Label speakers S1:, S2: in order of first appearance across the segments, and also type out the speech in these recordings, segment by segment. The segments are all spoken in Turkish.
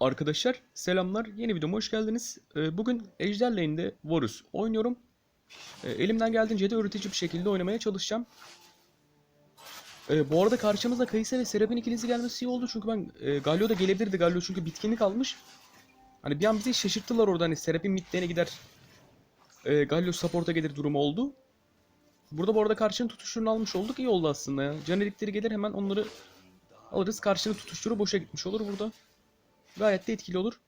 S1: Arkadaşlar selamlar. Yeni videoma hoş geldiniz. Ee, Bugün Ejder Lane'de Varus oynuyorum. Ee, Elimden geldiğince de öğretici bir şekilde oynamaya çalışacağım. Ee, Bu arada karşımıza Kayısa ve Serap'in ikilisi gelmesi iyi oldu. Çünkü ben e, Galio da gelebilirdi. Galio çünkü bitkinlik almış. Hani bir an bizi şaşırttılar orada. Hani Serap'in midlane'e gider. Galio support'a gelir durumu oldu. Burada bu arada karşının tutuşturunu almış olduk. İyi oldu aslında ya. Can elikleri gelir hemen onları alırız. Karşının tutuşturu boşa gitmiş olur burada. Gayet de etkili olur.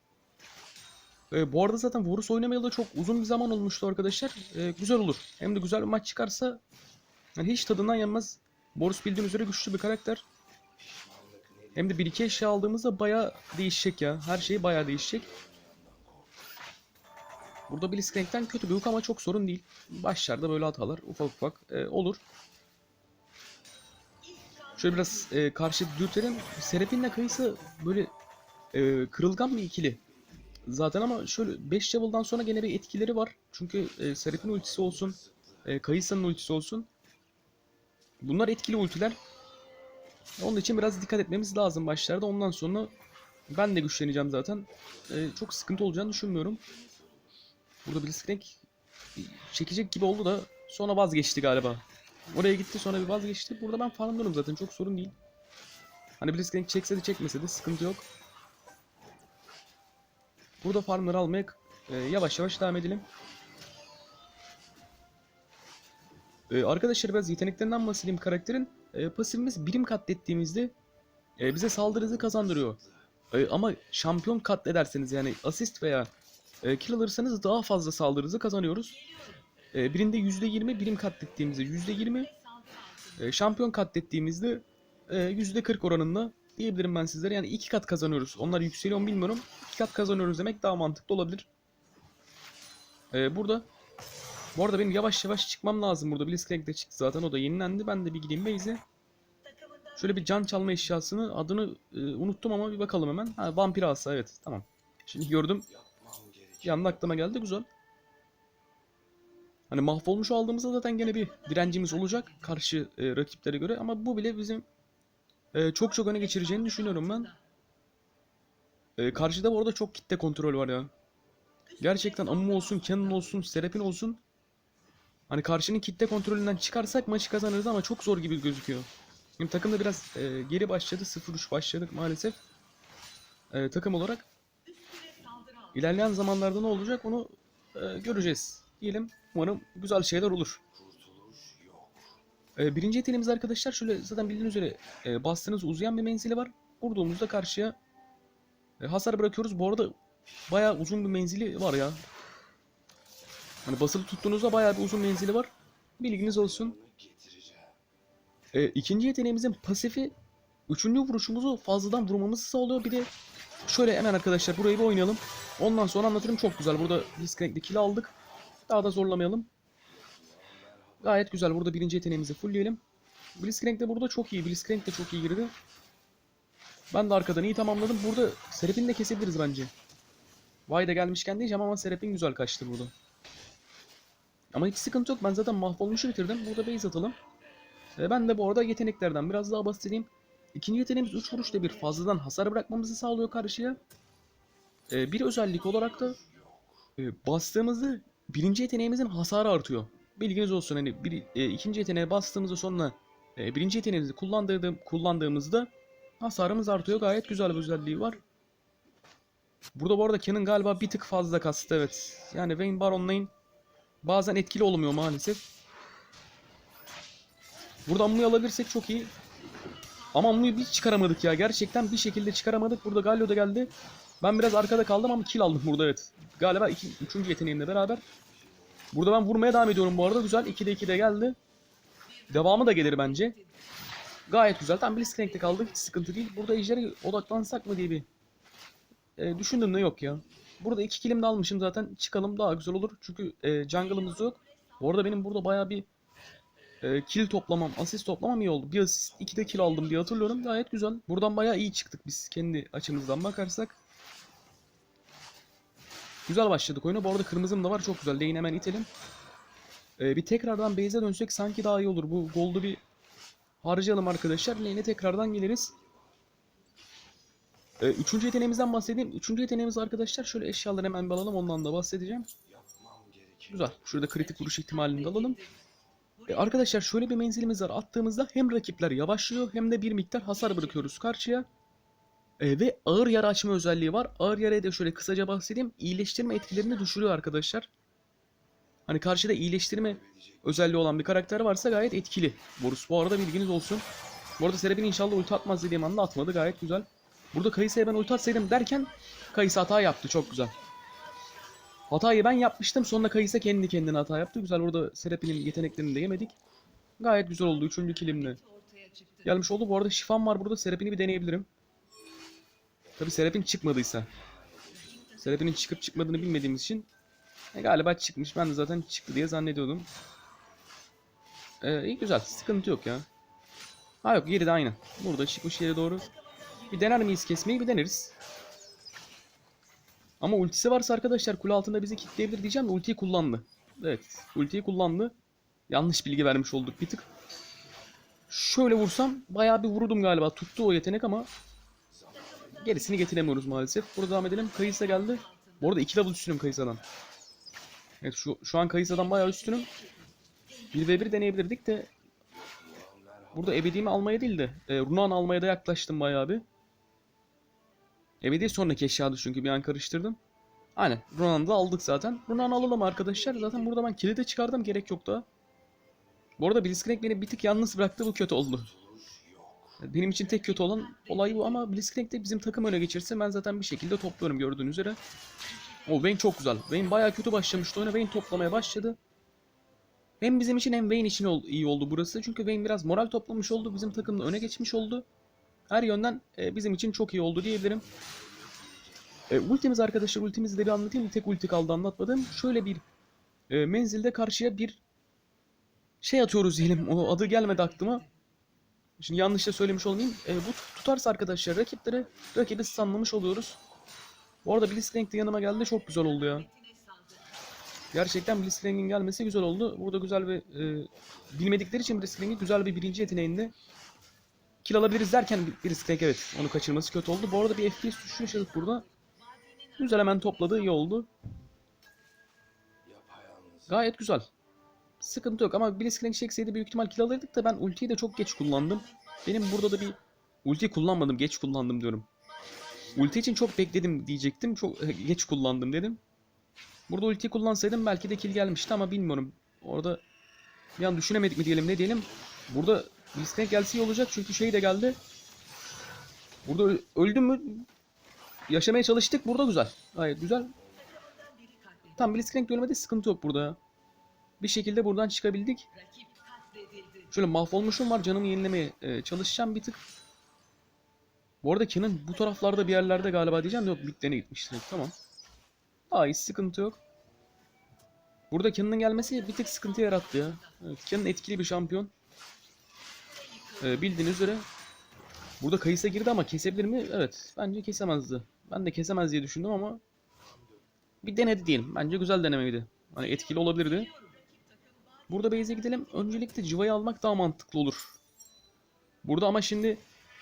S1: Ee, bu arada zaten Vorus oynamayalı da çok uzun bir zaman olmuştu arkadaşlar. Ee, güzel olur. Hem de güzel bir maç çıkarsa yani hiç tadından yenmez. Vorus bildiğiniz üzere güçlü bir karakter. Hem de 1-2 eşya aldığımızda baya değişecek ya. Her şey baya değişecek. Burada Blitzcrank'ten kötü bir hook ama çok sorun değil. Başlarda böyle hatalar ufak ufak e, olur. Şöyle biraz e, karşı dürtelim. Serapin'le Kayısı böyle ee, kırılgan bir ikili. Zaten ama şöyle 5 level'dan sonra gene bir etkileri var. Çünkü e, Seraph'in ultisi olsun, e, Kayısa'nın ultisi olsun. Bunlar etkili ultiler. Onun için biraz dikkat etmemiz lazım başlarda. Ondan sonra ben de güçleneceğim zaten. E, çok sıkıntı olacağını düşünmüyorum. Burada Blitzcrank çekecek gibi oldu da sonra vazgeçti galiba. Oraya gitti sonra bir vazgeçti. Burada ben farmlıyorum zaten çok sorun değil. Hani Blitzcrank çekse de çekmese de sıkıntı yok. Burada farmları almaya e, yavaş yavaş devam edelim. E, arkadaşlar biraz yeteneklerinden bahsedeyim karakterin. E, pasifimiz birim katlettiğimizde e, bize saldırı hızı kazandırıyor. E, ama şampiyon katlederseniz yani asist veya e, kill alırsanız daha fazla saldırı hızı kazanıyoruz. E, birinde %20 birim katlettiğimizde %20 e, şampiyon katlettiğimizde e, %40 oranında diyebilirim ben sizlere. Yani iki kat kazanıyoruz. Onlar yükseliyor mu bilmiyorum. İki kat kazanıyoruz demek daha mantıklı olabilir. Ee, burada bu arada benim yavaş yavaş çıkmam lazım burada. Blitzcrank de çıktı zaten. O da yenilendi. Ben de bir gideyim base'e. Şöyle bir can çalma eşyasını adını e, unuttum ama bir bakalım hemen. Ha vampir asa evet tamam. Şimdi gördüm. Bir anda aklıma geldi güzel. Hani mahvolmuş aldığımızda zaten gene bir direncimiz olacak karşı e, rakiplere göre ama bu bile bizim ee, çok çok öne geçireceğini düşünüyorum ben. Ee, karşıda bu arada çok kitle kontrol var ya. Gerçekten Amumu olsun, Canon olsun, Serapin olsun. Hani karşının kitle kontrolünden çıkarsak maçı kazanırız ama çok zor gibi gözüküyor. Şimdi takım da biraz e, geri başladı. 0-3 başladık maalesef. E, takım olarak. İlerleyen zamanlarda ne olacak onu e, göreceğiz. Diyelim umarım güzel şeyler olur. Ee, birinci yeteneğimiz arkadaşlar şöyle zaten bildiğiniz üzere e, bastığınız uzayan bir menzili var. Vurduğumuzda karşıya e, hasar bırakıyoruz. Bu arada bayağı uzun bir menzili var ya. Hani basılı tuttuğunuzda bayağı bir uzun menzili var. Bilginiz olsun. E, ikinci yeteneğimizin pasifi üçüncü vuruşumuzu fazladan vurmamızı sağlıyor. Bir de şöyle hemen arkadaşlar burayı bir oynayalım. Ondan sonra anlatırım çok güzel. Burada disconnect'li kill aldık. Daha da zorlamayalım. Gayet güzel. Burada birinci yeteneğimizi fullleyelim. Blitzcrank de burada çok iyi. Blitzcrank de çok iyi girdi. Ben de arkadan iyi tamamladım. Burada Serap'in de kesebiliriz bence. Vay da gelmişken diyeceğim ama Serap'in güzel kaçtı burada. Ama hiç sıkıntı yok. Ben zaten mahvolmuşu bitirdim. Burada base atalım. E, ben de bu arada yeteneklerden biraz daha bahsedeyim. İkinci yeteneğimiz 3 vuruşta bir fazladan hasar bırakmamızı sağlıyor karşıya. E, bir özellik olarak da e, bastığımızda birinci yeteneğimizin hasarı artıyor bilginiz olsun hani bir, e, ikinci yeteneğe bastığımızda sonra e, birinci yeteneğimizi kullandığım, kullandığımızda hasarımız artıyor. Gayet güzel bir özelliği var. Burada bu arada Ken'in galiba bir tık fazla kastı evet. Yani Vayne Baron Lane bazen etkili olmuyor maalesef. Burada Ammu'yu alabilirsek çok iyi. Ama Ammu'yu bir çıkaramadık ya. Gerçekten bir şekilde çıkaramadık. Burada Galio da geldi. Ben biraz arkada kaldım ama kill aldım burada evet. Galiba iki, üçüncü yeteneğimle beraber Burada ben vurmaya devam ediyorum bu arada. Güzel. 2'de 2'de geldi. Devamı da gelir bence. Gayet güzel. Tam Blitzcrank'te kaldık. Hiç sıkıntı değil. Burada Ejder'e odaklansak mı diye bir e, düşündüm de yok ya. Burada iki kilim de almışım zaten. Çıkalım daha güzel olur. Çünkü e, jungle'ımız yok. Bu arada benim burada baya bir e, kill toplamam, asist toplamam iyi oldu. Bir asist, iki de kill aldım diye hatırlıyorum. Gayet güzel. Buradan baya iyi çıktık biz kendi açımızdan bakarsak. Güzel başladık oyuna. Bu arada kırmızım da var. Çok güzel. Lane hemen itelim. Ee, bir tekrardan base'e dönsek sanki daha iyi olur. Bu gold'u bir harcayalım arkadaşlar. Lane'e tekrardan geliriz. Ee, üçüncü yeteneğimizden bahsedeyim. Üçüncü yeteneğimiz arkadaşlar şöyle eşyaları hemen bir alalım ondan da bahsedeceğim. Güzel. Şurada kritik vuruş ihtimalini de alalım. Ee, arkadaşlar şöyle bir menzilimiz var. Attığımızda hem rakipler yavaşlıyor hem de bir miktar hasar bırakıyoruz karşıya. Ee, ve ağır yara açma özelliği var. Ağır yaraya da şöyle kısaca bahsedeyim. İyileştirme etkilerini düşürüyor arkadaşlar. Hani karşıda iyileştirme özelliği olan bir karakter varsa gayet etkili. Borus bu arada bilginiz olsun. Bu arada Serap'in inşallah ulti atmaz dediğim anda atmadı gayet güzel. Burada Kayısı'ya ben ulti atsaydım derken Kayısı hata yaptı çok güzel. Hatayı ben yapmıştım sonra Kayısı kendi kendine hata yaptı. Güzel orada Serap'in yeteneklerini de yemedik. Gayet güzel oldu üçüncü kilimle. Gelmiş oldu bu arada şifam var burada Serap'ini bir deneyebilirim. Tabi Serap'in çıkmadıysa. Serap'in çıkıp çıkmadığını bilmediğimiz için e, galiba çıkmış. Ben de zaten çıktı diye zannediyordum. Ee, iyi güzel. Sıkıntı yok ya. Ha yok yeri de aynı. Burada çıkmış yere doğru. Bir dener miyiz kesmeyi? Bir deneriz. Ama ultisi varsa arkadaşlar kule altında bizi kilitleyebilir diyeceğim de ultiyi kullandı. Evet. Ultiyi kullandı. Yanlış bilgi vermiş olduk bir tık. Şöyle vursam bayağı bir vururdum galiba. Tuttu o yetenek ama gerisini getiremiyoruz maalesef. Burada devam edelim. Kayısa geldi. Bu arada 2 level üstünüm Kayısa'dan. Evet şu, şu an Kayısa'dan bayağı üstünüm. 1v1 deneyebilirdik de Burada ebediğimi almaya değil de e, Runan almaya da yaklaştım bayağı bir. Ebedi sonraki eşyadı çünkü bir an karıştırdım. Aynen Runan'ı da aldık zaten. Runan'ı alalım arkadaşlar. Zaten burada ben kilidi çıkardım gerek yok da. Bu arada Blitzcrank beni bir tık yalnız bıraktı bu kötü oldu. Benim için tek kötü olan olay bu ama Blitzcrank de bizim takım öne geçirse ben zaten bir şekilde topluyorum gördüğünüz üzere. O Vayne çok güzel. Vayne bayağı kötü başlamıştı oyuna. Vayne toplamaya başladı. Hem bizim için hem Vayne için ol- iyi oldu burası. Çünkü Vayne biraz moral toplamış oldu. Bizim takımda öne geçmiş oldu. Her yönden e, bizim için çok iyi oldu diyebilirim. E, ultimiz arkadaşlar ultimizi de bir anlatayım. Tek ulti kaldı anlatmadım. Şöyle bir e, menzilde karşıya bir şey atıyoruz diyelim. O adı gelmedi aklıma. Şimdi yanlış da söylemiş olmayayım. E, bu tutarsa arkadaşlar rakipleri rakibi stunlamış oluyoruz. Bu arada Blitzcrank de yanıma geldi. Çok güzel oldu ya. Gerçekten Blitzcrank'in gelmesi güzel oldu. Burada güzel bir e, bilmedikleri için Blitzcrank'in güzel bir birinci yeteneğinde kill alabiliriz derken Blitzcrank evet onu kaçırması kötü oldu. Bu arada bir FPS düşüşü yaşadık burada. Güzel hemen topladı iyi oldu. Gayet güzel. Sıkıntı yok ama Blitzcrank çekseydi büyük ihtimal kill alırdık da ben ultiyi de çok geç kullandım. Benim burada da bir ulti kullanmadım geç kullandım diyorum. Ulti için çok bekledim diyecektim. Çok geç kullandım dedim. Burada ulti kullansaydım belki de kill gelmişti ama bilmiyorum. Orada bir an düşünemedik mi diyelim ne diyelim. Burada Blitzcrank gelse iyi olacak çünkü şey de geldi. Burada öldüm mü yaşamaya çalıştık. Burada güzel. Gayet güzel. Tam Blitzcrank ölmedi sıkıntı yok burada. Bir şekilde buradan çıkabildik. Şöyle mahvolmuşum var canımı yenilemeye e, çalışacağım bir tık. Bu arada Kenan bu taraflarda bir yerlerde galiba diyeceğim de yok bitlerine gitmiş direkt tamam. Daha hiç sıkıntı yok. Burada Kenan'ın gelmesi bir tık sıkıntı yarattı ya. Evet, Kenan etkili bir şampiyon. Ee, bildiğiniz üzere. Burada Kayısa girdi ama kesebilir mi? Evet. Bence kesemezdi. Ben de kesemez diye düşündüm ama bir denedi diyelim. Bence güzel denemeydi. Hani etkili olabilirdi. Burada base'e gidelim. Öncelikle civayı almak daha mantıklı olur. Burada ama şimdi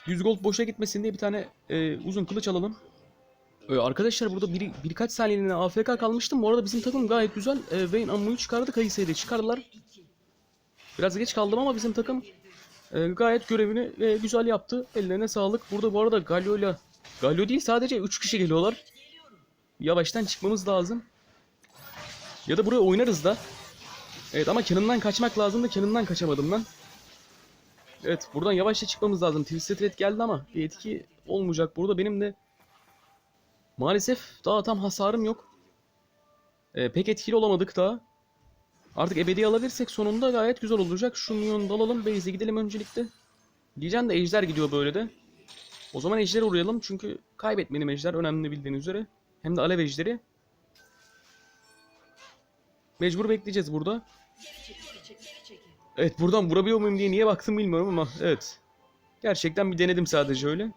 S1: 100 gold boşa gitmesin diye bir tane e, uzun kılıç alalım. Ee, arkadaşlar burada bir, birkaç saniyeliğine AFK kalmıştım. Bu arada bizim takım gayet güzel. Ee, Vayne Ammu'yu çıkardı. Kayısı'yı çıkardılar. Biraz geç kaldım ama bizim takım e, gayet görevini e, güzel yaptı. Ellerine sağlık. Burada bu arada Galio'yla Galio değil sadece 3 kişi geliyorlar. Yavaştan çıkmamız lazım. Ya da buraya oynarız da. Evet ama Canon'dan kaçmak lazım da Canon'dan kaçamadım ben. Evet buradan yavaşça çıkmamız lazım. Twisted Red geldi ama bir etki olmayacak. Burada benim de Maalesef daha tam hasarım yok. Ee, pek etkili olamadık daha. Artık ebedi alabilirsek sonunda gayet güzel olacak. Şu minyonu da alalım. Base'e gidelim öncelikle. Diyeceğim de ejder gidiyor böyle de. O zaman ejderi uğrayalım. Çünkü kaybetmedim ejder. Önemli bildiğiniz üzere. Hem de alev ejderi. Mecbur bekleyeceğiz burada. Evet buradan vurabiliyor muyum diye niye baktım bilmiyorum ama evet. Gerçekten bir denedim sadece öyle.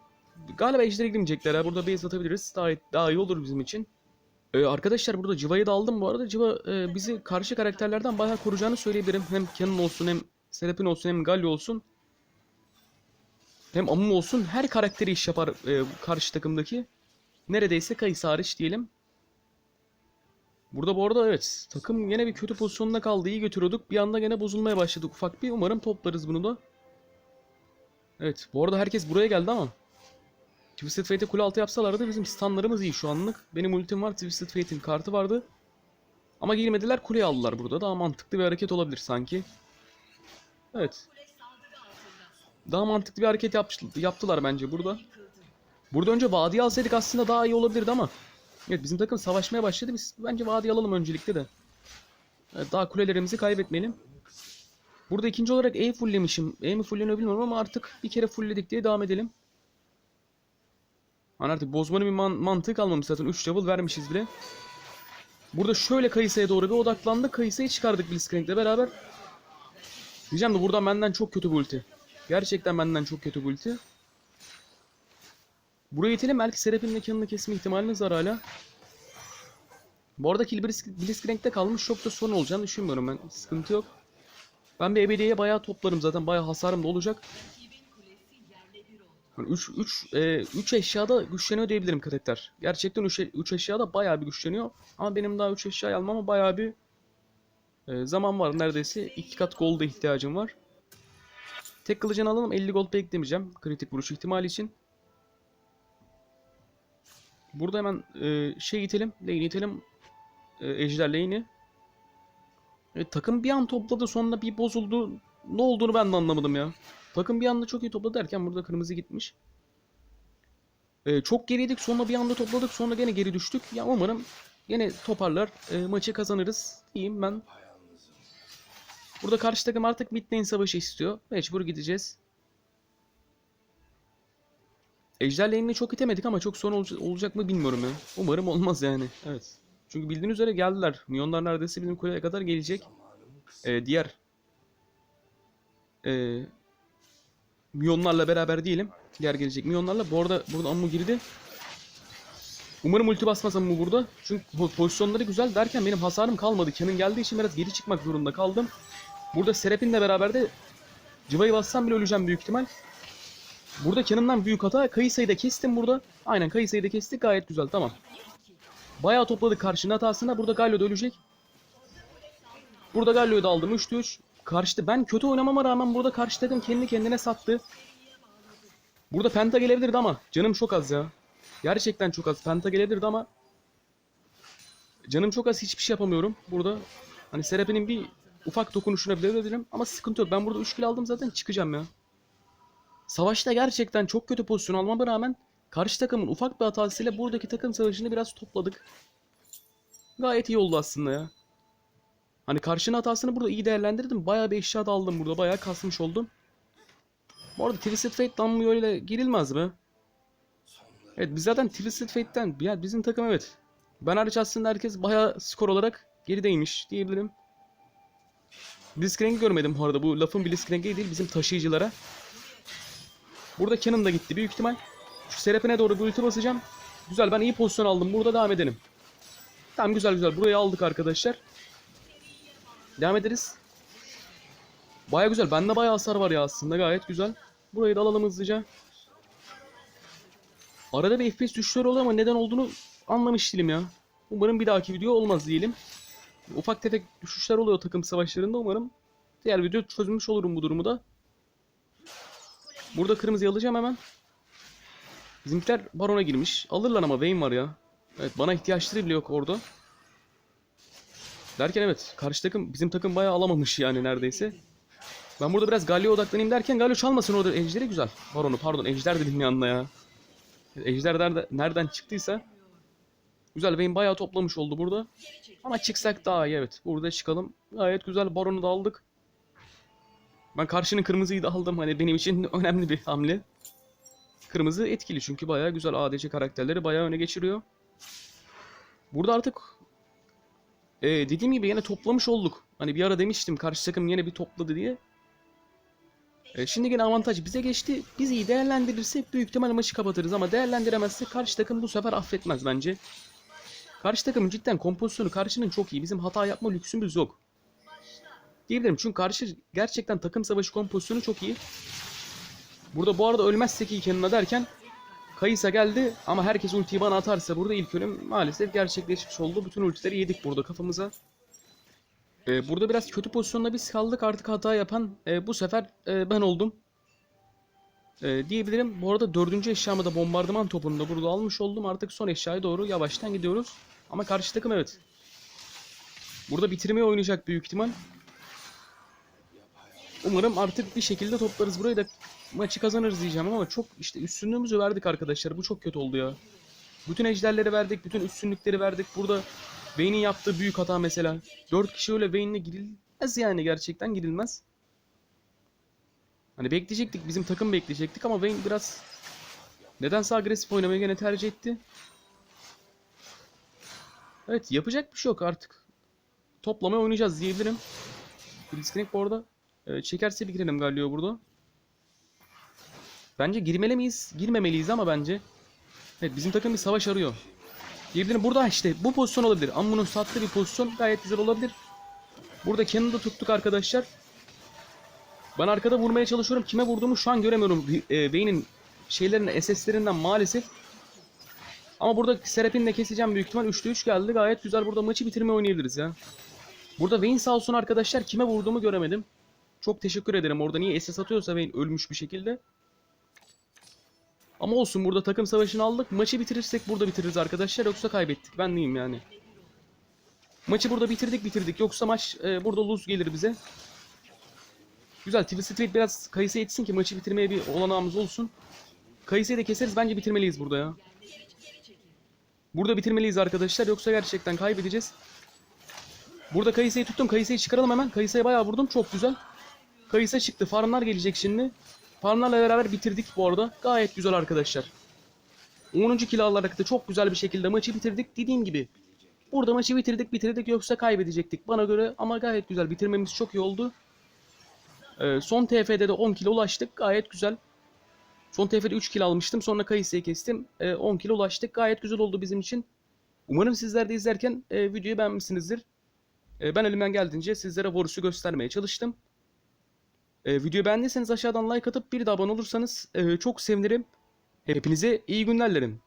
S1: Galiba ejder'e gidemeyecekler ha. Burada base atabiliriz. Daha, daha iyi olur bizim için. Ee, arkadaşlar burada Civa'yı da aldım bu arada. Civa e, bizi karşı karakterlerden bayağı koruyacağını söyleyebilirim. Hem Canon olsun hem Serapin olsun hem Galio olsun. hem Amumu olsun her karakteri iş yapar e, karşı takımdaki. Neredeyse Kayısı hariç diyelim. Burada bu arada evet takım yine bir kötü pozisyonda kaldı. İyi götürüyorduk. Bir anda gene bozulmaya başladık ufak bir. Umarım toplarız bunu da. Evet bu arada herkes buraya geldi ama. Twisted Fate'e kule altı yapsalardı bizim standlarımız iyi şu anlık. Benim ultim var. Twisted Fate'in kartı vardı. Ama girmediler kuleyi aldılar burada. Daha mantıklı bir hareket olabilir sanki. Evet. Daha mantıklı bir hareket yaptılar bence burada. Burada önce vadiyi alsaydık aslında daha iyi olabilirdi ama. Evet bizim takım savaşmaya başladı. Biz bence vadiyi alalım öncelikle de. Daha kulelerimizi kaybetmeyelim. Burada ikinci olarak E fulllemişim. E mi fulleniyor bilmiyorum ama artık bir kere fullledik diye devam edelim. Hani artık bozmanın bir man- mantığı kalmamış zaten. 3 level vermişiz bile. Burada şöyle Kayısa'ya doğru bir odaklandık. Kayısa'yı çıkardık Blitzcrank'le beraber. Diyeceğim de buradan benden çok kötü bir ulti. Gerçekten benden çok kötü bir ulti. Buraya itelim belki Serap'in mekanını kesme ihtimalimiz var hala. Bu arada Kill Blitzcrank'te kalmış çok da sorun olacağını düşünmüyorum ben. Sıkıntı yok. Ben bir ebediye bayağı toplarım zaten. Bayağı hasarım da olacak. 3 3 3 eşyada güçleniyor diyebilirim karakter. Gerçekten 3 3 eşyada bayağı bir güçleniyor. Ama benim daha 3 eşya almama bayağı bir e, zaman var. Neredeyse 2 kat gold'a ihtiyacım var. Tek kılıcını alalım. 50 gold beklemeyeceğim. Kritik vuruş ihtimali için. Burada hemen e, şey itelim. Lane itelim. E, ejder lane'i. Evet, takım bir an topladı sonra bir bozuldu. Ne olduğunu ben de anlamadım ya. Takım bir anda çok iyi topladı derken burada kırmızı gitmiş. Ee, çok geriydik sonra bir anda topladık sonra gene geri düştük. Ya umarım gene toparlar e, maçı kazanırız diyeyim ben. Burada karşı takım artık mid lane savaşı istiyor. Mecbur gideceğiz. Ejder lane'ini çok itemedik ama çok sorun olca- olacak mı bilmiyorum ya. Umarım olmaz yani. Evet. Çünkü bildiğiniz üzere geldiler. Milyonlar neredeyse bizim kuleye kadar gelecek. Ee, diğer e, Milyonlarla beraber diyelim. Diğer gelecek milyonlarla. Bu arada burada Ammu girdi. Umarım ulti basmaz Ammu burada. Çünkü po- pozisyonları güzel derken benim hasarım kalmadı. Kenan geldiği için biraz geri çıkmak zorunda kaldım. Burada Serap'inle beraber de Cıvayı bassam bile öleceğim büyük ihtimal. Burada Kenan'dan büyük hata. Kayısayı da kestim burada. Aynen Kayısayı da kestik. Gayet güzel. Tamam. Bayağı topladık karşının hatasına. Burada Galio da ölecek. Burada Galio'yu da aldım. 3'te 3. Karşıda ben kötü oynamama rağmen burada karşı takım kendi kendine sattı. Burada penta gelebilirdi ama canım çok az ya. Gerçekten çok az. Penta gelebilirdi ama canım çok az hiçbir şey yapamıyorum. Burada hani Serap'in bir ufak dokunuşuna bile ölebilirim ama sıkıntı yok. Ben burada 3 kill aldım zaten çıkacağım ya. Savaşta gerçekten çok kötü pozisyon almama rağmen karşı takımın ufak bir hatasıyla buradaki takım savaşını biraz topladık. Gayet iyi oldu aslında ya. Hani karşının hatasını burada iyi değerlendirdim. Bayağı bir eşya da aldım burada. Bayağı kasmış oldum. Bu arada Twisted Fate damlıyor ile girilmez mi? Evet biz zaten Twisted Fate'ten ya bizim takım evet. Ben hariç aslında herkes bayağı skor olarak gerideymiş diyebilirim. Blitzcrank'i görmedim bu arada. Bu lafın Blitzcrank'e değil bizim taşıyıcılara. Burada Canon da gitti büyük ihtimal. Şu Serap'ine doğru bir ulti basacağım. Güzel ben iyi pozisyon aldım. Burada devam edelim. Tamam güzel güzel. Burayı aldık arkadaşlar. Devam ederiz. Baya güzel. Bende baya hasar var ya aslında. Gayet güzel. Burayı da alalım hızlıca. Arada bir FPS düşüşleri oluyor ama neden olduğunu anlamış değilim ya. Umarım bir dahaki video olmaz diyelim. Ufak tefek düşüşler oluyor takım savaşlarında. Umarım diğer video çözmüş olurum bu durumu da. Burada kırmızıyı alacağım hemen. Bizimkiler barona girmiş. Alırlar ama Vayne var ya. Evet bana ihtiyaçları bile yok orada. Derken evet karşı takım bizim takım bayağı alamamış yani neredeyse. Ben burada biraz Galio'ya odaklanayım derken Galio çalmasın orada ejderi güzel. Baronu pardon ejder dedim yanına ya. Ejder nerede, nereden çıktıysa. Güzel Vayne bayağı toplamış oldu burada. Ama çıksak daha iyi evet. Burada çıkalım. Gayet güzel baronu da aldık. Ben karşının kırmızıyı da aldım. Hani benim için önemli bir hamle. Kırmızı etkili çünkü bayağı güzel ADC karakterleri bayağı öne geçiriyor. Burada artık ee, dediğim gibi yine toplamış olduk. Hani bir ara demiştim karşı takım yine bir topladı diye. Ee, şimdi yine avantaj bize geçti. Biz iyi değerlendirirsek büyük ihtimal maçı kapatırız ama değerlendiremezsek karşı takım bu sefer affetmez bence. Karşı takımın cidden kompozisyonu karşının çok iyi. Bizim hata yapma lüksümüz yok. Diyebilirim çünkü karşı gerçekten takım savaşı kompozisyonu çok iyi. Burada bu arada ölmezsek ilk yanına derken Kayısa geldi ama herkes ultiyi bana atarsa burada ilk ölüm maalesef gerçekleşmiş oldu. Bütün ultileri yedik burada kafamıza. Ee, burada biraz kötü pozisyonda biz kaldık. Artık hata yapan e, bu sefer e, ben oldum. E, diyebilirim. Bu arada dördüncü eşyamı da bombardıman topunu da burada almış oldum. Artık son eşyaya doğru yavaştan gidiyoruz. Ama karşı takım evet. Burada bitirmeye oynayacak büyük ihtimal. Umarım artık bir şekilde toplarız burayı da maçı kazanırız diyeceğim ama çok işte üstünlüğümüzü verdik arkadaşlar. Bu çok kötü oldu ya. Bütün ejderleri verdik, bütün üstünlükleri verdik. Burada Vayne'in yaptığı büyük hata mesela. 4 kişi öyle Vayne'le girilmez yani gerçekten girilmez. Hani bekleyecektik, bizim takım bekleyecektik ama Vayne biraz nedense agresif oynamayı gene tercih etti. Evet yapacak bir şey yok artık. Toplamaya oynayacağız diyebilirim. Blitzcrank bu arada e, çekerse bir girelim Galio burada. Bence girmeli miyiz? Girmemeliyiz ama bence. Evet bizim takım bir savaş arıyor. Diyebilirim burada işte bu pozisyon olabilir. Ammun'un sattığı bir pozisyon gayet güzel olabilir. Burada Cannon'ı tuttuk arkadaşlar. Ben arkada vurmaya çalışıyorum. Kime vurduğumu şu an göremiyorum. E, Vayne'in şeylerinden, SS'lerinden maalesef. Ama burada Serap'in de keseceğim büyük ihtimal. 3'te 3 geldi. Gayet güzel. Burada maçı bitirme oynayabiliriz ya. Burada Vayne sağ olsun arkadaşlar. Kime vurduğumu göremedim. Çok teşekkür ederim. Orada niye SS atıyorsa Vayne ölmüş bir şekilde. Ama olsun burada takım savaşını aldık. Maçı bitirirsek burada bitiririz arkadaşlar. Yoksa kaybettik. Ben neyim yani. Maçı burada bitirdik bitirdik. Yoksa maç e, burada lose gelir bize. Güzel. Twisted Fate biraz Kayısı etsin ki maçı bitirmeye bir olanağımız olsun. Kayısı'yı da keseriz. Bence bitirmeliyiz burada ya. Burada bitirmeliyiz arkadaşlar. Yoksa gerçekten kaybedeceğiz. Burada Kayısı'yı tuttum. Kayısı'yı çıkaralım hemen. Kayısı'ya bayağı vurdum. Çok güzel. Kayısı çıktı. Farmlar gelecek şimdi. Farmlarla beraber bitirdik bu arada. Gayet güzel arkadaşlar. 10. kill alarak da çok güzel bir şekilde maçı bitirdik. Dediğim gibi burada maçı bitirdik bitirdik yoksa kaybedecektik bana göre ama gayet güzel bitirmemiz çok iyi oldu. Ee, son TF'de de 10 kilo ulaştık gayet güzel. Son TF'de 3 kilo almıştım sonra Kayısı'yı kestim. Ee, 10 kilo ulaştık gayet güzel oldu bizim için. Umarım sizler de izlerken e, videoyu beğenmişsinizdir. E, ben elimden geldiğince sizlere Varus'u göstermeye çalıştım. E, videoyu beğendiyseniz aşağıdan like atıp bir de abone olursanız e, çok sevinirim. Hepinize iyi günler dilerim.